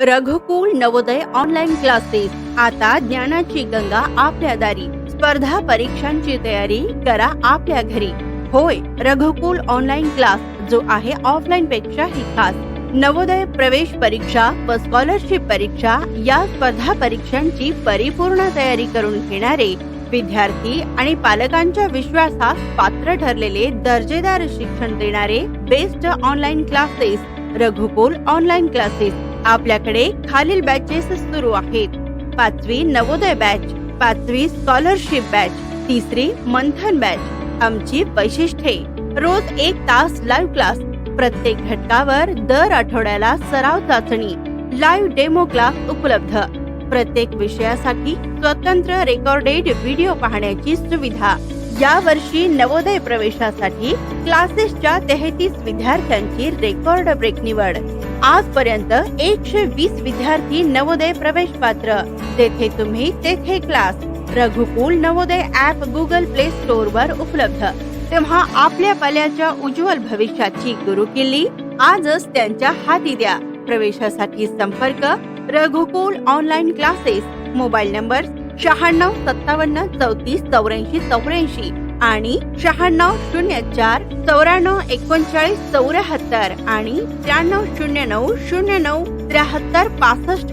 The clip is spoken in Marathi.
रघुकुल नवोदय ऑनलाईन क्लासेस आता ज्ञानाची गंगा आपल्या दारी. स्पर्धा परीक्षांची तयारी करा आपल्या घरी. होय रघुकुल ऑनलाईन क्लास जो आहे ऑफलाईन पेक्षाही खास. नवोदय प्रवेश परीक्षा व स्कॉलरशिप परीक्षा या स्पर्धा परीक्षांची परिपूर्ण तयारी करून घेणारे विद्यार्थी आणि पालकांच्या विश्वासास पात्र ठरलेले दर्जेदार शिक्षण देणारे best online classes Raghukul online classes आपल्याकडे खालील बॅचेस सुरू आहेत. पाचवी नवोदय बॅच पाचवी स्कॉलरशिप बॅच तिसरी मंथन बॅच आमची वैशिष्ट्ये. रोज एक तास लाईव्ह क्लास प्रत्येक घटकावर दर आठवड्याला सराव चाचणी. लाईव्ह डेमो क्लास उपलब्ध. प्रत्येक विषयासाठी स्वतंत्र रेकॉर्डेड व्हिडिओ पाहण्याची सुविधा. या वर्षी नवोदय प्रवेशासाठी क्लासेसच्या तेहतीस विद्यार्थ्यांची रेकॉर्ड ब्रेक निवड. आजपर्यंत एकशे वीस विद्यार्थी नवोदय प्रवेश पात्र तेथे तुम्ही तेथे class Raghukul Navodaya app Google Play Store वर उपलब्ध. तेव्हा आपल्या पाल्याच्या उज्ज्वल भविष्याची गुरुकिल्ली आजच त्यांच्या हाती द्या. प्रवेशासाठी संपर्क Raghukul online classes mobile number शहाण्णव सत्तावन्न चौतीस चौऱ्याऐंशी चौऱ्याऐंशी आणि शहाण्णव शून्य चार चौऱ्याण्णव एकोणचाळीस चौऱ्याहत्तर आणि त्र्याण्णव शून्य नऊ शून्य नऊ त्र्याहत्तर पासष्ट.